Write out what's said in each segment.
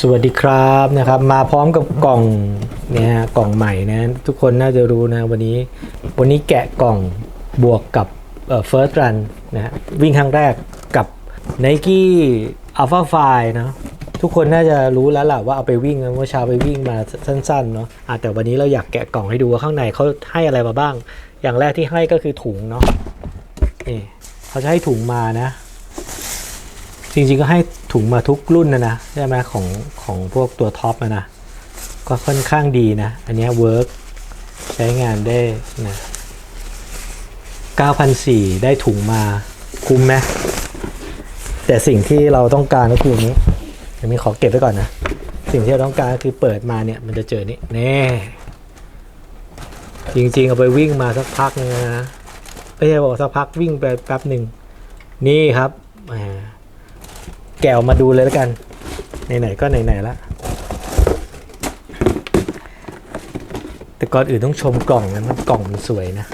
สวัสดีครับนะครับ มาพร้อมกับกล่องเนี่ยฮะกล่องใหม่นะทุกคนน่าจะรู้นะวันนี้วันนี้แกะกล่องบวกกับเอ่อ first run นะฮะวิ่งครั้งแรกกับ Nike Alpha f i เนอะทุกคนน่าจะรู้แล้วล่ะว่าเอาไปวิ่งนะเมื่อเช้าไปวิ่งมาสั้นๆเนาะะแต่วันนี้เราอยากแกะกล่องให้ดูว่าข้างในเขาให้อะไรมาบ้าง อย่างแรกที่ให้ก็คือถุงเนาะนี่เขาจะให้ถุงมานะ จริงๆก็ให้ถุงมาทุกรุ่นนะนะใช่ไหมของของพวกตัวท็อปนะนะก็ค่อนข้างดีนะ อันนี้เวิร์กใช้งานได้นะ9,400ได้ถุงมาคุ้มไหมแต่สิ่งที่เราต้องการก็คืออันนี้อันนี้ขอเก็บไว้ก่อนนะ สิ่งที่เราต้องการก็คือเปิดมาเนี่ยมันจะเจอนี่แน่จริงๆ เอาไปวิ่งมาสักพักนึงนะไม่ใช่บอกสักพักวิ่งไปแป๊บหนึ่งนี่ครับอ่า แกะออกมาดูเลยแล้วกัน ไหนๆก็ไหนๆละแต่ก่อนอื่นต้องชมกล่องนะมันกล่องมันสวยนะ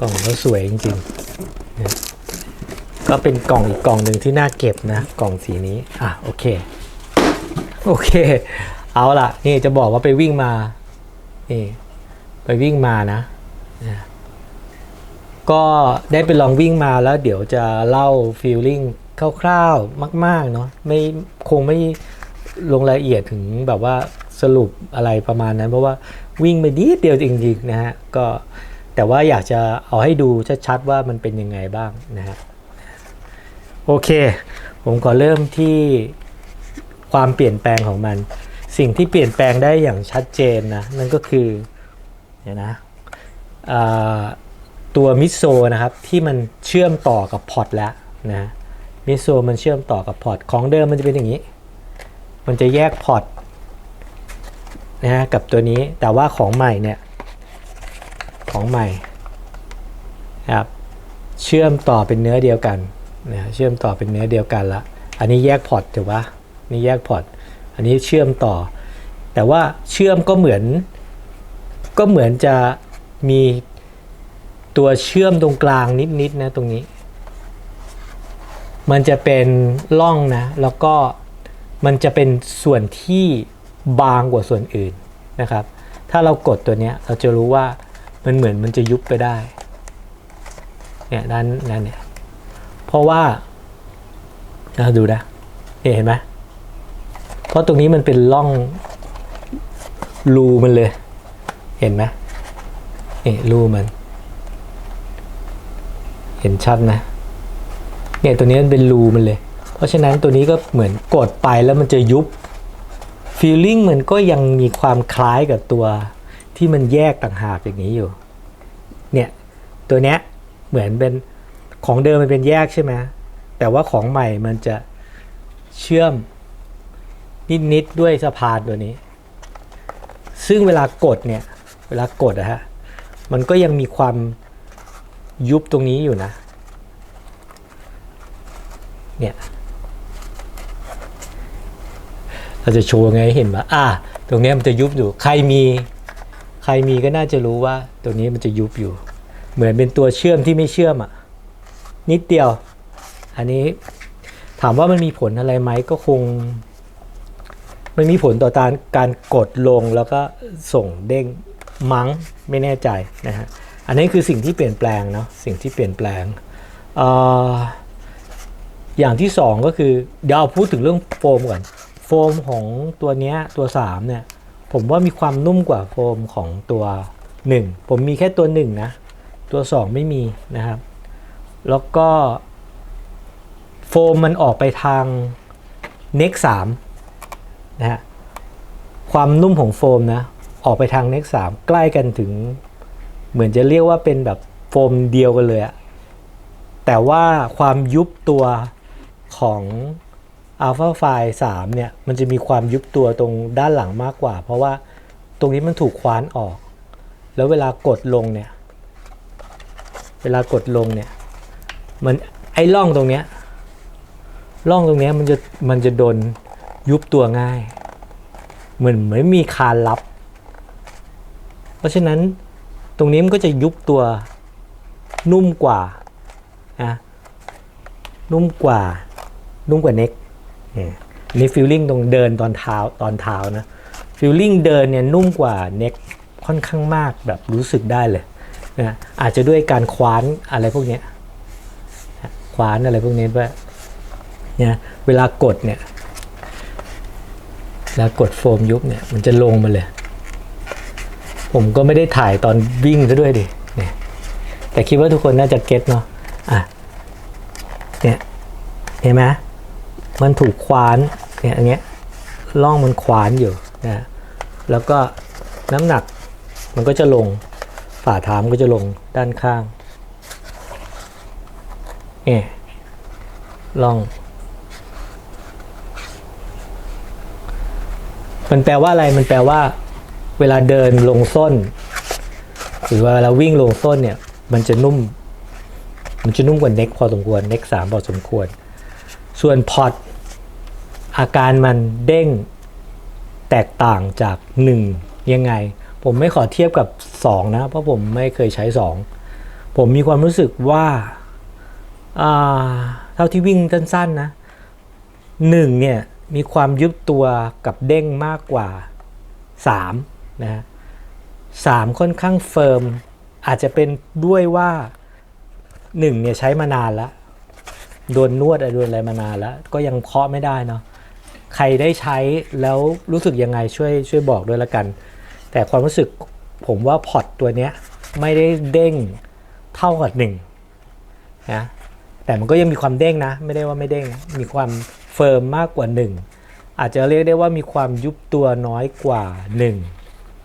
กล่องมันสวยจริงๆเนี่ยก็เป็นกล่องอีกกล่องหนึ่งที่น่าเก็บนะ กล่องสีนี้ อะโอเค โอเค เอาล่ะ นี่จะบอกว่าไปวิ่งมา นี่ ไปวิ่งมานะนะก็ได้ไปลองวิ่งมาแล้วเดี๋ยวจะเล่าฟีลลิ่ง คร่าวๆมากๆเนาะไม่คงไม่ลงรายละเอียดถึงแบบว่าสรุปอะไรประมาณนั้น เพราะว่าวิ่งไปนิดเดียวจริงๆนะฮะก็แต่ว่าอยากจะเอาให้ดูชัดๆว่ามันเป็นยังไงบ้างนะฮะโอเค ผมก็เริ่มที่ความเปลี่ยนแปลงของมัน สิ่งที่เปลี่ยนแปลงได้อย่างชัดเจนนะนั่นก็คือเนี่ยนะตัวมิโซนะครับที่มันเชื่อมต่อกับพอร์ตแล้วนะ มิโซมันเชื่อมต่อกับพอร์ตของเดิมมันจะเป็นอย่างนี้ มันจะแยกพอร์ตนะฮะกับตัวนี้แต่ว่าของใหม่เนี่ยของใหม่นะครับเชื่อมต่อเป็นเนื้อเดียวกันนะเชื่อมต่อเป็นเนื้อเดียวกันละอันนี้แยกพอร์ตถูกปะนี่แยกพอร์ตอันนี้เชื่อมต่อ แต่ว่าเชื่อมก็เหมือน ก็เหมือนจะมีตัวเชื่อมตรงกลางนิดๆนะตรงนี้ มันจะเป็นร่องนะ แล้วก็มันจะเป็นส่วนที่บางกว่าส่วนอื่นนะครับ ถ้าเรากดตัวเนี้ยเราจะรู้ว่ามันเหมือนมันจะยุบไปได้ เนี่ยด้านนั้นเนี่ย เพราะว่าเราดูนะเนี่ยเห็นไหมเพราะตรงนี้มันเป็นร่องรูมันเลย เห็นไหมนี่รูมัน เห็นชัดนะ เนี่ยตัวนี้มันเป็นรูมันเลย เพราะฉะนั้นตัวนี้ก็เหมือนกดไปแล้วมันจะยุบฟีลลิ่งมันก็ยังมีความคล้ายกับตัวที่มันแยกต่างหากอย่างนี้อยู่ เนี่ยตัวเนี้ยเหมือนเป็นของเดิมมันเป็นแยกใช่ไหมแต่ว่าของใหม่มันจะเชื่อมนิดๆด้วยสะพานตัวนี้ ซึ่งเวลากดเนี่ย เวลากดอะฮะ มันก็ยังมีความยุบตรงนี้อยู่นะ เนี่ยเราจะโชว์ไงให้เห็นว่าอ่า ตรงนี้มันจะยุบอยู่ ใครมี ใครมีก็น่าจะรู้ว่าตรงนี้มันจะยุบอยู่ เหมือนเป็นตัวเชื่อมที่ไม่เชื่อมอะ่ะ นิดเดียว อันนี้ถามว่ามันมีผลอะไรไหมก็คงไม่มีผลต่อการการกดลงแล้วก็ส่งเด้งมั้งไม่แน่ใจนะฮะ อันนี้คือสิ่งที่เปลี่ยนแปลงเนาะ สิ่งที่เปลี่ยนแปลง เออ อย่างที่สองก็คือเดี๋ยวเอาพูดถึงเรื่องโฟมก่อน โฟมของตัวเนี้ยตัว 3 เนี่ย ผมว่ามีความนุ่มกว่าโฟมของตัว 1 ผมมีแค่ตัว 1 นะ ตัว 2 ไม่มีนะครับ แล้วก็ โฟมมันออกไปทาง Nex 3นะฮะความนุ่มของโฟมนะ ออกไปทาง Nex 3ใกล้กันถึง เหมือนจะเรียกว่าเป็นแบบโฟมเดียวกันเลยอะแต่ว่าความยุบตัว ของ Alpha f i 3เนี่ย มันจะมีความยุบตัวตรงด้านหลังมากกว่า เพราะว่าตรงนี้มันถูกคว้านออก แล้วเวลากดลงเนี่ย เวลากดลงเนี่ย มันไอ้ร่องตรงเนี้ยร่องตรงเนี้ยมันจะมันจะโดนยุบตัวง่าย เหมือนเหมือนมีคานลับ เพราะฉะนั้นตรงนี้มันก็จะยุบตัวนุ่มกว่านะนุ่มกว่า นุ่มกว่าเน็กเนี่ยอันนี่ฟิลลิ่งตรงเดินตอนเท้าตอนเท้านะฟิลลิ่งเดินเนี่ยนุ่มกว่าเน็กค่อนข้างมากแบบรู้สึกได้เลยนะอาจจะด้วยการคว้านอะไรพวกนี้คว้านอะไรพวกนี้ด้วยเนี่ยเวลากดเนี่ยเวลากดโฟมยุบเนี่ยมันจะลงมาเลย ผมก็ไม่ได้ถ่ายตอนวิ่งซะด้วยดิเนี่ยแต่คิดว่าทุกคนน่าจะเก็ตเนาะอะเนี่ยเห็นไหม มันถูกคว้านเนี่ยอันเนี้ยล่องมันคว้านอยู่นะแล้วก็น้ำหนักมันก็จะลงฝ่าเท้ามนก็จะลงด้านข้างเนี่ยล่อง มันแปลว่าอะไรมันแปลว่า เวลาเดินลงส้น หรือว่าเวลาวิ่งลงส้นเนี่ย มันจะนุ่ม มันจะนุ่มกว่าเน็กพอสมควรเน็กสามพอสมควร ส่วนพอต อาการมันเด้งแตกต่างจาก 1 ยังไง ผมไม่ขอเทียบกับ 2 นะ เพราะผมไม่เคยใช้ 2 ผมมีความรู้สึกว่าเท่าที่วิ่งสั้นๆนะหนึ่งเนี่ยมีความยุบตัวกับเด้งมากกว่า3นะฮะสามค่อนข้างเฟิร์มอาจจะเป็นด้วยว่าหนึ่งเนี่ยใช้มานานแล้วโดนนวดอะโดนอะไรมานานแล้ว ก็ยังเคาะไม่ได้เนาะ ใครได้ใช้แล้วรู้สึกยังไงช่วยช่วยบอกด้วยละกัน แต่ความรู้สึกผมว่าพอตตัวเนี้ยไม่ได้เด้งเท่ากับหนึ่งนะแต่มันก็ยังมีความเด้งนะ ไม่ได้ว่าไม่เด้งมีความเฟิร์มมากกว่าหนึ่งอาจจะเรียกได้ว่ามีความยุบตัวน้อยกว่าหนึ่ง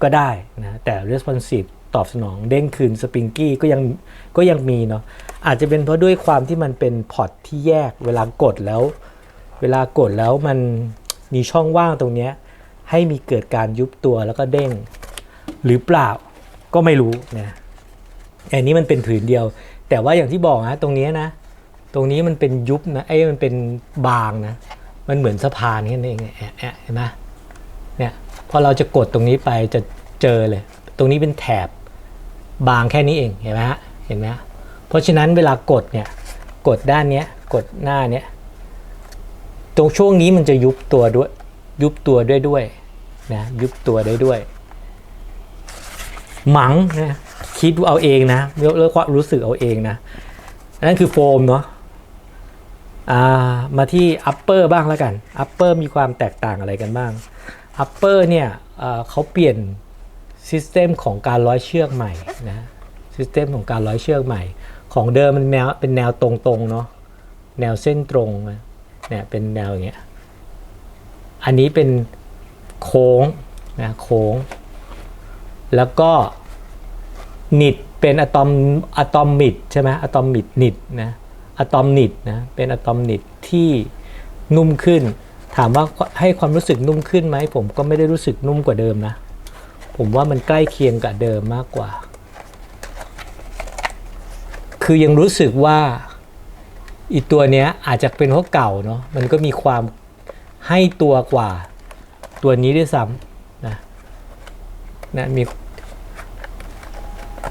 ก็ได้นะแต่ responsive ตอบสนองเด้งคืนสปริงกี้ก็ยังก็ยังมีเนาะอาจจะเป็นเพราะด้วยความที่มันเป็นพอร์ตที่แยกเวลากดแล้ว เวลากดแล้วมันมีช่องว่างตรงนี้ให้มีเกิดการยุบตัวแล้วก็เด้ง หรือเปล่าก็ไม่รู้นะอันนี้มันเป็นผืนเดียว แต่ว่าอย่างที่บอกนะตรงนี้นะ ตรงนี้มันเป็นยุบนะไอ้มันเป็นบางนะ มันเหมือนสะพานแค่นั้นเองเนี่ยแอะเห็นไหมเนี่ยพอเราจะกดตรงนี้ไปจะเจอเลย ตรงนี้เป็นแถบบางแค่นี้เองเห็นไหมฮะเห็นไหมเพราะฉะนั้นเวลากดเนี่ยกดด้านเนี้ยกดหน้าเนี้ย ตรงช่วงนี้มันจะยุบตัวด้วยยุบตัวด้วยด้วยนะยุบตัวได้ด้วย หมังนะคิดเอาเองนะเลือกความรู้สึกเอาเองนะนั่นคือโฟมเนาะอ่ามาที่ upper บ้างแล้วกัน upper มีความแตกต่างอะไรกันบ้าง upper เนี่ยเอ่อเขาเปลี่ยนซิสเต็มของการร้อยเชือกใหม่นะซิสเต็มของการร้อยเชือกใหม่ ของเดิมมันแนวเป็นแนวตรงๆเนาะแนวเส้นตรงนะ เนี่ยเป็นแนวอย่างเงี้ยอันนี้เป็นโค้งนะโค้ง แล้วก็นิดเป็นอะตอมอะตอมมิดใช่ไหมอะตอมมิดนิดนะอะตอมนิดนะเป็นอะตอมนิดที่นุ่มขึ้น ถามว่าให้ความรู้สึกนุ่มขึ้นไหมผมก็ไม่ได้รู้สึกนุ่มกว่าเดิมนะ ผมว่ามันใกล้เคียงกับเดิมมากกว่า คือยังรู้สึกว่า อีตัวเนี้ยอาจจะเป็นเพราะเก่าเนาะมันก็มีความให้ตัวกว่าตัวนี้ด้วยซ้ำนะนะมี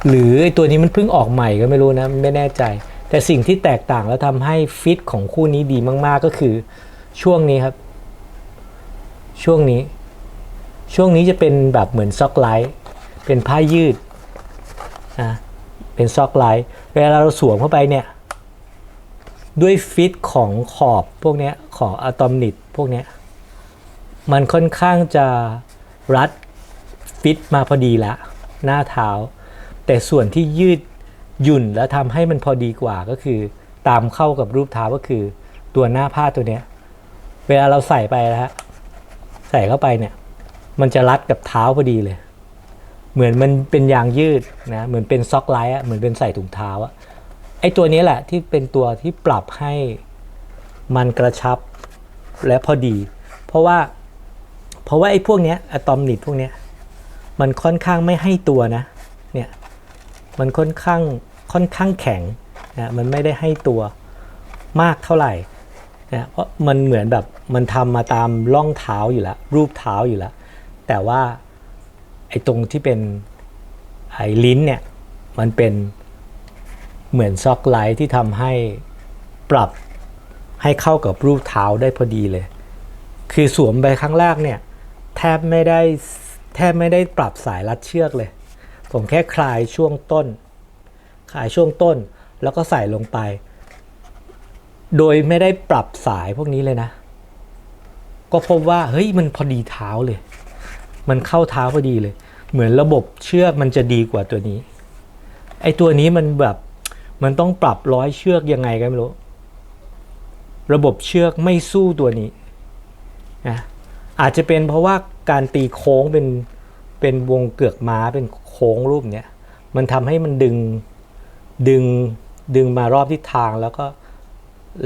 หรือไอตัวนี้มันเพิ่งออกใหม่ก็ไม่รู้นะไม่แน่ใจ แต่สิ่งที่แตกต่างแล้วทำให้ฟิตของคู่นี้ดีมาก ๆ ก็คือช่วงนี้ครับ ช่วงนี้ ช่วงนี้จะเป็นแบบเหมือนซ็อกไลท์เป็นผ้ายืดนะเป็นซ็อกไลท์เวลาเราสวมเข้าไปเนี่ย ด้วยฟิตของขอบพวกนี้ของอะตอมนิดพวกนี้มันค่อนข้างจะรัดฟิตมาพอดีละ หน้าเท้า แต่ส่วนที่ยืดหยุ่นแล้วทำให้มันพอดีกว่าก็คือ ตามเข้ากับรูปเท้าก็คือ ตัวหน้าผ้าตัวเนี้ย เวลาเราใส่ไปนะฮะใส่เข้าไปเนี่ย มันจะรัดกับเท้าพอดีเลย เหมือนมันเป็นยางยืดนะเหมือนเป็นซ็อกไลท์อะเหมือนเป็นใส่ถุงเท้าอะ ไอ้ตัวนี้แหละที่เป็นตัวที่ปรับให้มันกระชับและพอดี เพราะว่าเพราะว่าไอ้พวกเนี้ยอะตอมนิดพวกเนี้ยมันค่อนข้างไม่ให้ตัวนะเนี่ยมันค่อนข้างค่อนข้างแข็งนะมันไม่ได้ให้ตัวมากเท่าไหร่นะเพราะมันเหมือนแบบมันทำมาตามร่องเท้าอยู่แล้ว รูปเท้าอยู่แล้ว แต่ว่าไอ้ตรงที่เป็นไอ้ลิ้นเนี่ยมันเป็น เหมือนซ็อกไลท์ที่ทำให้ปรับให้เข้ากับรูปเท้าได้พอดีเลย คือสวมไปครั้งแรกเนี่ย แทบไม่ได้แทบไม่ได้ปรับสายรัดเชือกเลย ผมแค่คลายช่วงต้น คลายช่วงต้นแล้วก็ใส่ลงไป โดยไม่ได้ปรับสายพวกนี้เลยนะ ก็พบว่าเฮ้ยมันพอดีเท้าเลย มันเข้าเท้าพอดีเลย เหมือนระบบเชือกมันจะดีกว่าตัวนี้ ไอตัวนี้มันแบบ มันต้องปรับร้อยเชือกยังไงกันไม่รู้ ระบบเชือกไม่สู้ตัวนี้นะอาจจะเป็นเพราะว่าการตีโค้งเป็นเป็นวงเกือกม้าเป็นโค้งรูปเนี้ยมันทำให้มันดึงดึงดึงมารอบทิศทางแล้วก็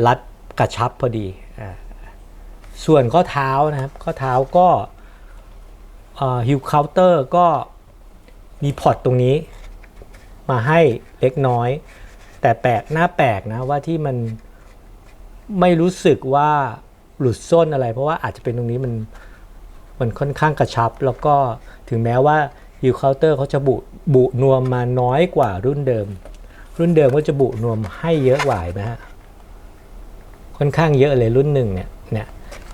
รัดกระชับพอดีอ่าส่วนข้อเท้านะครับข้อเท้าก็ฮิวเคาน์เตอร์ก็มีพอร์ตตรงนี้ มาให้เล็กน้อย แต่แปลกหน้าแปลกนะว่าที่มันไม่รู้สึกว่าหลุดส้นอะไร เพราะว่าอาจจะเป็นตรงนี้มันมันค่อนข้างกระชับ แล้วก็ถึงแม้ว่าฮิวเคาน์เตอร์เขาจะบุบุนวมมาน้อยกว่ารุ่นเดิม รุ่นเดิมก็จะบุนวมให้เยอะกว่านไหมฮะค่อนข้างเยอะเลยรุ่นหนึ่งเนี่ยเนี่ย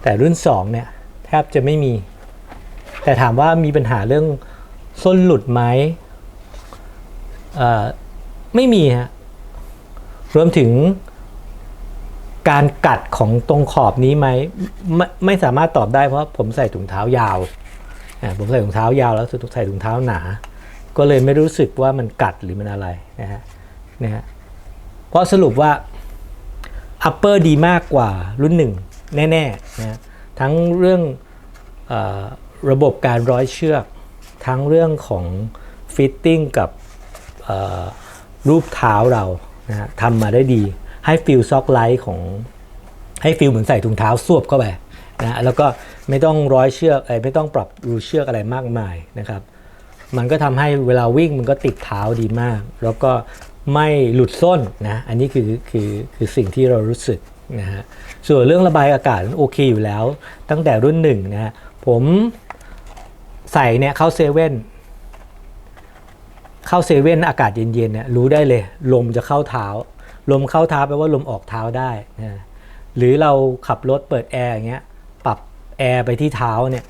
แต่รุ่นสองเนี่ยแทบจะไม่มี แต่ถามว่ามีปัญหาเรื่องส้นหลุดไหมอ่อไม่มีฮะ รวมถึงการกัดของตรงขอบนี้ไหมไม่ไม่สามารถตอบได้เพราะผมใส่ถุงเท้ายาวผมใส่ถุงเท้ายาวแล้วใส่ถุงเท้าหนา ก็เลยไม่รู้สึกว่ามันกัดหรือมันอะไรนะฮะนะฮะเพราะสรุปว่า upper ดีมากกว่ารุ่นหนึ่งแน่ๆนะฮะทั้งเรื่องอระบบการร้อยเชือก ทั้งเรื่องของฟิตติ้งกับรูปเท้าเรา นะฮะทำมาได้ดี ให้ฟิลซ็อกไลท์ของให้ฟิลเหมือนใส่ถุงเท้าสวบเข้าไปนะแล้วก็ไม่ต้องร้อยเชือกเอ้ไม่ต้องปรับรูเชือกอะไรมากมายนะครับ มันก็ทำให้เวลาวิ่งมันก็ติดเท้าดีมาก แล้วก็ไม่หลุดส้นนะอันนี้คือคือคือสิ่งที่เรารู้สึกนะฮะส่วนเรื่องระบายอากาศโอเคอยู่แล้ว ตั้งแต่รุ่นหนึ่งนะผมใส่เนี่ยเข้าเซเว่น เข้าเซเว่นอากาศเย็นๆเนี่ยรู้ได้เลย ลมจะเข้าเท้า ลมเข้าเท้าแปลว่าลมออกเท้าได้นะหรือเราขับรถเปิดแอร์อย่างเงี้ยปรับแอร์ไปที่เท้าเนี่ย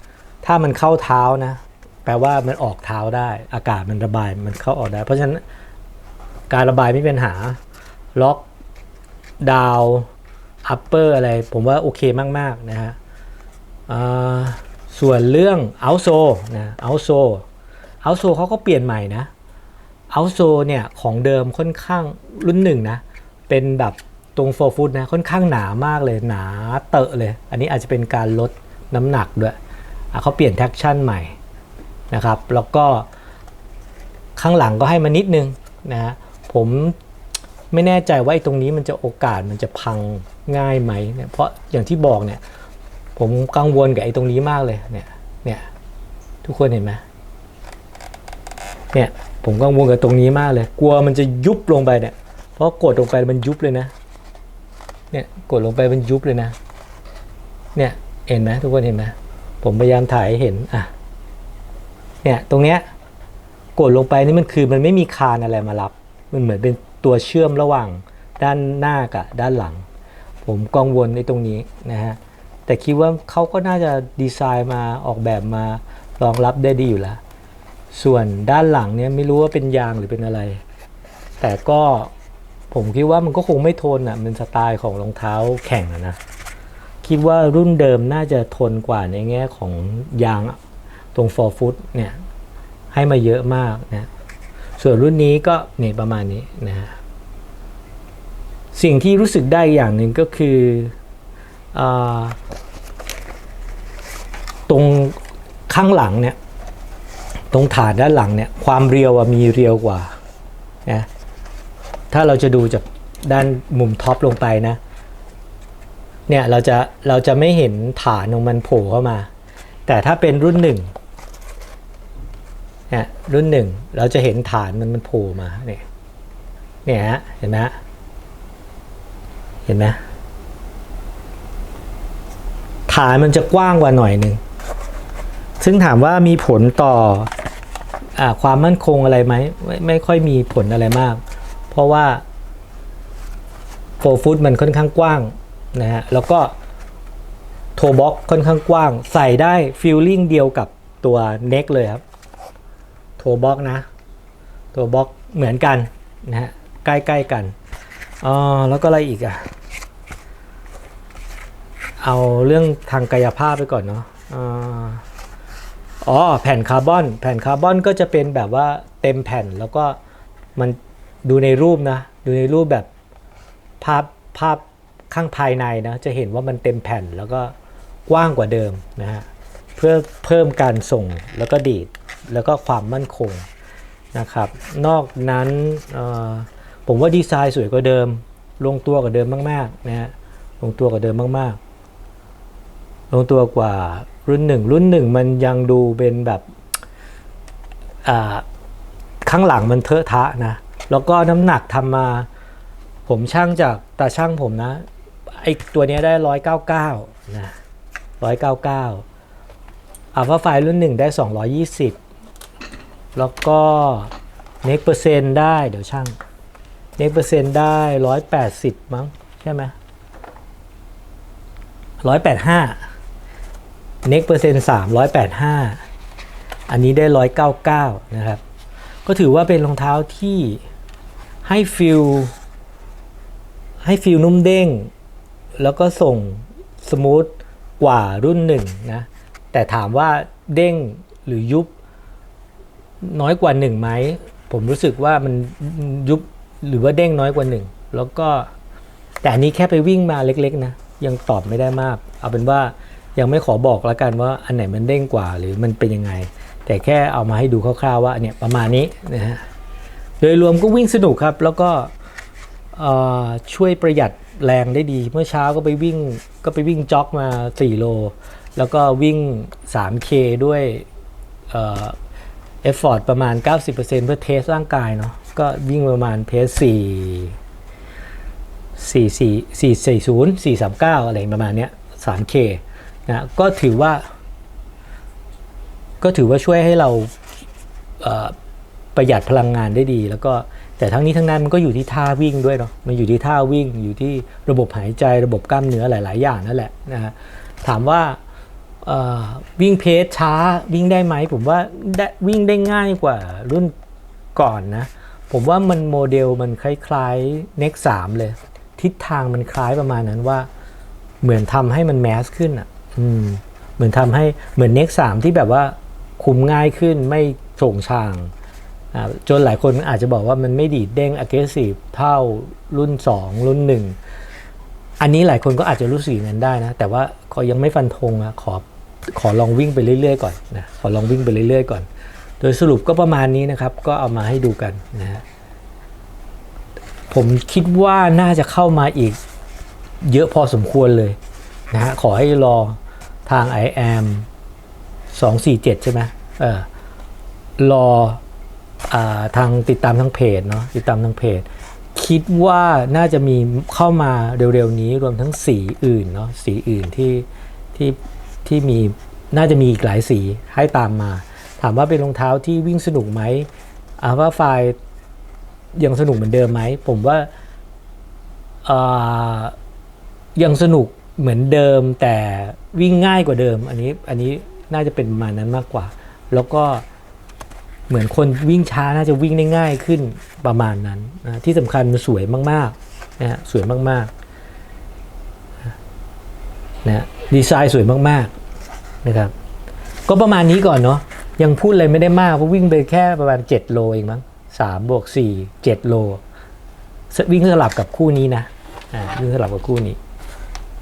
ถ้ามันเข้าเท้านะ แปลว่ามันออกเท้าได้ อากาศมันระบายมันเข้าออกได้ เพราะฉะนั้นการระบายไม่เป็นหาล็อกดาวอัปเปอร์อะไร ผมว่าโอเคมาก ๆ นะฮะส่วนเรื่องเอาโซนะเอาโซเอาโซเขาก็เปลี่ยนใหม่นะ เอาโซเนี่ยของเดิมค่อนข้างรุ่นหนึ่งนะ เป็นแบบตรงโฟร์ฟุตนะค่อนข้างหนามากเลยหนาเตอะเลย อันนี้อาจจะเป็นการลดน้ำหนักด้วยเขาเปลี่ยนแท็กชั่นใหม่นะครับ แล้วก็ข้างหลังก็ให้มานิดนึงนะฮะผมไม่แน่ใจว่าไอ้ตรงนี้มันจะโอกาสมันจะพังง่ายไหมเนี่ยเพราะอย่างที่บอกเนี่ย ผมกังวลกับไอ้ตรงนี้มากเลยเนี่ยเนี่ยทุกคนเห็นไหมเนี่ย ผมกังวลกับตรงนี้มากเลย กลัวมันจะยุบลงไปเนี่ย เพราะกดลงไปมันยุบเลยนะ เนี่ยกดลงไปมันยุบเลยนะ เนี่ยเห็นไหมทุกคนเห็นไหมผมพยายามถ่ายหเห็นอะ เนี่ยตรงเนี้ยกดลงไปนี่มันคือมันไม่มีคานอะไรมารับ มันเหมือนเป็นตัวเชื่อมระหว่างด้านหน้ากับด้านหลัง ผมกังวลในตรงนี้นะฮะแต่คิดว่าเขาก็น่าจะดีไซน์มาออกแบบมารองรับได้ดีอยู่แล้ว ส่วนด้านหลังเนี่ยไม่รู้ว่าเป็นยางหรือเป็นอะไร แต่ก็ผมคิดว่ามันก็คงไม่ทนอะเป็นสไตล์ของรองเท้าแข่งะนะ คิดว่ารุ่นเดิมน่าจะทนกว่าในแง่ของยางตรง 4 ฟุตเนี่ยให้มาเยอะมากนะ ส่วนรุ่นนี้ก็เนี่ยประมาณนี้นะฮะสิ่งที่รู้สึกได้อย่างหนึ่งก็คืออตรงข้างหลังเนี่ย ตรงฐานด้านหลังเนี่ยความเรียวมีเรียวกว่านะถ้าเราจะดูจากด้านมุมท็อปลงไปนะเนี่ยเราจะเราจะไม่เห็นฐานของมันโผล่เข้ามา แต่ถ้าเป็นรุ่นหนึ่งเนี่ยรุ่นหนึ่งเราจะเห็นฐานมันมันโผล่มาเนี่ยเนี่ยฮะเห็นไหมเห็นไหมฐานมันจะกว้างกว่าหน่อยหนึ่งซึ่งถามว่ามีผลต่อ ความมั่นคงอะไรไหมไม่ไม่ค่อยมีผลอะไรมาก เพราะว่าโฟฟุตมันค่อนข้างกว้างนะฮะแล้วก็โทบ็อกค่อนข้างกว้าง ใส่ได้ฟิลลิ่งเดียวกับตัวเน็กเลยครับโทบ็อกนะตัวบ็อกเหมือนกันนะฮะใกล้ๆกันอ๋อแล้วก็อะไรอีกอะเอาเรื่องทางกายภาพไปก่อนเนาะอ่า อ๋อแผ่นคาร์บอน แผ่นคาร์บอนก็จะเป็นแบบว่าเต็มแผ่นแล้วก็มันดูในรูปนะ ดูในรูปแบบภาพภาพข้างภายในนะ จะเห็นว่ามันเต็มแผ่นแล้วก็กว้างกว่าเดิมนะฮะเพื่อเพิ่มการส่งแล้วก็ดีดแล้วก็ความมั่นคงนะครับ นอกนั้นผมว่าดีไซน์สวยกว่าเดิม ลงตัวกว่าเดิมมากๆนะฮะลงตัวกว่าเดิมมากๆ ลงตัวกว่า รุ่นหนึ่งรุ่นหนึ่งมันยังดูเป็นแบบข้างหลังมันเทอะทะนะ แล้วก็น้ำหนักทำมา ผมช่างจากตาช่างผมนะไอตัวเนี้ยได้ร้อยเก้าเก้านะร้อยเก้าเก้าอัลฟาไฟรุ่นหนึ่งได้สองร้อยยี่สิบแล้วก็เน็กเปอร์เซ็นต์ได้เดี๋ยวช่างเน็กเปอร์เซ็นต์ได้ร้อยแปดสิบมั้งใช่ไหมร้อยแปดห้า เน็กเปอร์เซ็นต์สามร้อยแปดห้าอันนี้ได้ร้อยเก้าเก้านะครับ ก็ถือว่าเป็นรองเท้าที่ให้ฟิลให้ฟิลนุ่มเด้ง แล้วก็ส่งสมูทกว่ารุ่นหนึ่งนะ แต่ถามว่าเด้งหรือยุบน้อยกว่าหนึ่งไหม ผมรู้สึกว่ามันยุบหรือว่าเด้งน้อยกว่าหนึ่งแล้วก็แต่อันนี้แค่ไปวิ่งมาเล็กๆนะ ยังตอบไม่ได้มาก เอาเป็นว่า ยังไม่ขอบอกแล้วกันว่าอันไหนมันเด้งกว่าหรือมันเป็นยังไง แต่แค่เอามาให้ดูคร่าวๆว่าเนี่ยประมาณนี้นะฮะโดยรวมก็วิ่งสนุกครับ แล้วก็ช่วยประหยัดแรงได้ดี เมื่อเช้าก็ไปวิ่งก็ไปวิ่งจ็อกมา 4 โล แล้วก็วิ่ง 3K ด้วยเอ่อเอฟฟอร์ตประมาณ 90%เพื่อเทสร่างกายเนาะก็วิ่งประมาณเพส4 4 4 4 4 0 4 3 9 อะไรประมาณเนี้ย 3K นะก็ถือว่า ก็ถือว่าช่วยให้เราเประหยัดพลังงานได้ดี แล้วก็แต่ทั้งนี้ทั้งนั้นมันก็อยู่ที่ท่าวิ่งด้วยเนาะมันอยู่ที่ท่าวิ่ง อยู่ที่ระบบหายใจระบบกล้ามเนื้อหลาย ๆ อย่างนั่นแหละนะฮะถามว่าวิ่งเพจช้าวิ่งได้ไหมผมว่าวิ่งได้ง่ายกว่ารุ่นก่อนนะผมว่ามันโมเดลมันคล้ายๆ Nex 3 เลย ทิศทางมันคล้ายประมาณนั้นว่าเหมือนทำให้มันแมสขึ้นอะ อืมเหมือนทำให้เหมือน Next 3 ที่แบบว่าคุมง่ายขึ้นไม่โฉงช่างจนหลายคนอาจจะบอกว่ามันไม่ดีดเด้ง aggressive เท่ารุ่น 2 รุ่น 1 อันนี้หลายคนก็อาจจะรู้สึกอย่างนั้นได้นะ แต่ว่าขอยังไม่ฟันธงอะขอขอลองวิ่งไปเรื่อยๆก่อนนะขอลองวิ่งไปเรื่อยๆก่อน โดยสรุปก็ประมาณนี้นะครับ ก็เอามาให้ดูกันนะฮะผมคิดว่าน่าจะเข้ามาอีกเยอะพอสมควรเลยนะฮะขอให้รอ ทาง i am 247 ใช่ไหมเออรออทางติดตามทางเพจเนาะติดตามทางเพจ คิดว่าน่าจะมีเข้ามาเร็วๆนี้รวมทั้งสีอื่นเนาะสีอื่นที่ที่ที่มีน่าจะมีอีกหลายสีให้ตามมา ถามว่าเป็นรองเท้าที่วิ่งสนุกไหมอาว่าไฟล์ยังสนุกเหมือนเดิมไหม ผมว่าอ่ายังสนุกเหมือนเดิมแต่ วิ่งง่ายกว่าเดิม อันนี้อันนี้น่าจะเป็นประมาณนั้นมากกว่า แล้วก็เหมือนคนวิ่งช้าน่าจะวิ่งได้ง่ายขึ้นประมาณนั้นนะที่สำคัญมันสวยมากๆนะฮะสวยมากๆนะดีไซน์สวยมากๆนะครับ ก็ประมาณนี้ก่อนเนาะยังพูดอะไรไม่ได้มากเพราะวิ่งไปแค่ประมาณ 7 โลเองมั้งสามบวกสี่เจ็ดโล วิ่งสลับกับคู่นี้นะ อ่าวิ่งสลับกับคู่นี้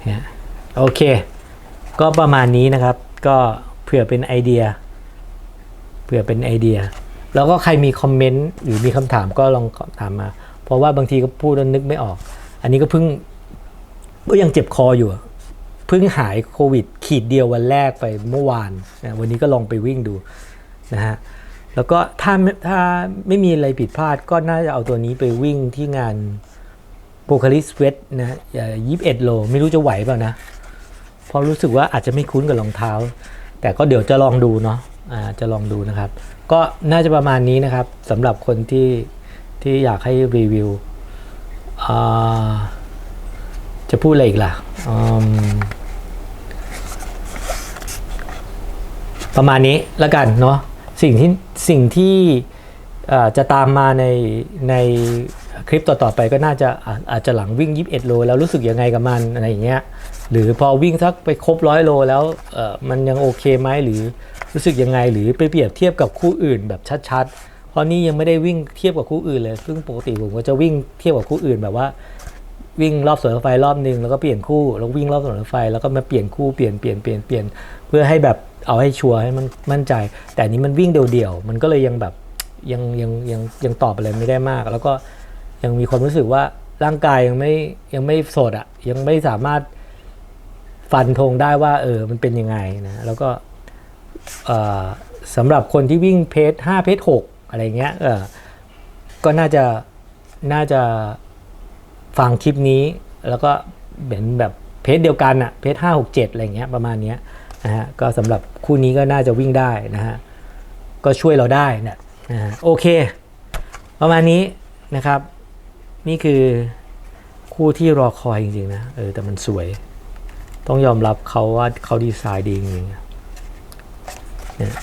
นะโอเค ก็ประมาณนี้นะครับ ก็เผื่อเป็นไอเดีย เผื่อเป็นไอเดีย แล้วก็ใครมีคอมเมนต์หรือมีคำถามก็ลองถามมา เพราะว่าบางทีก็พูดแล้วนึกไม่ออก อันนี้ก็เพิ่งก็ยังเจ็บคออยู่เพิ่งหายโควิด ขีดเดียววันแรกไปเมื่อวานนะวันนี้ก็ลองไปวิ่งดูนะฮะแล้วก็ถ้าถ้าไม่มีอะไรผิดพลาดก็น่าจะเอาตัวนี้ไปวิ่งที่งานโปคาลิสเวทนะยี่สิบเอ็ดโล ไม่รู้จะไหวเปล่านะ เพราะรู้สึกว่าอาจจะไม่คุ้นกับรองเท้า แต่ก็เดี๋ยวจะลองดูเนาะอ่าจะลองดูนะครับ ก็น่าจะประมาณนี้นะครับสำหรับคนที่ที่อยากให้รีวิวจะพูดอะไรอีกล่ะประมาณนี้แล้วกันเนาะสิ่งที่สิ่งที่จะตามมาในใน คลิปต่อๆไปก็น่าจะอาจจะหลังวิ่ง 21 โล แล้วรู้สึกยังไงกับมันอะไรอย่างเงี้ยหรือพอวิ่งสักไปครบร้อยโลแล้วมันยังโอเคไหมหรือรู้สึกยังไงหรือไปเปรียบเทียบกับคู่อื่นแบบชัดๆ เพราะนี่ยังไม่ได้วิ่งเทียบกับคู่อื่นเลยซึ่งปกติผมก็จะวิ่งเทียบกับคู่อื่นแบบว่าวิ่งรอบสวนรถไฟรอบหนึ่งแล้วก็เปลี่ยนคู่แล้ววิ่งรอบสวนรถไฟแล้วก็มาเปลี่ยนคู่เปลี่ยนเปลี่ยนเปลี่ยนเปลี่ยนเพื่อให้แบบเอาให้ชัวร์ให้มันมั่นใจ แต่นนี้มันวิ่งเดี่ยวๆมันก็เลยยังแบบยังยังยังยังตอบอะไรไม่ได้มาก แล้วก็ ยังมีความรู้สึกว่าร่างกายยังไม่ยังไม่สดอะ่ะยังไม่สามารถฟันธงได้ว่าเออมันเป็นยังไงนะแล้วก็สำหรับคนที่วิ่งเพจ5เพจ6อะไรเงี้ยเออก็น่าจะน่าจะฟังคลิปนี้ แล้วก็เหมือนแบบเพจเดียวกันอะเพจห้าหกเจ็ดอะไรเงี้ยประมาณเนี้ยนะฮะก็สำหรับคู่นี้ก็น่าจะวิ่งได้นะฮะก็ช่วยเราได้นี่นะฮะโอเค ประมาณนี้นะครับ นี่คือคู่ที่รอคอยจริงๆนะ เออ แต่มันสวย ต้องยอมรับเขาว่าเขาดีไซน์ดีจริงๆเนี่ย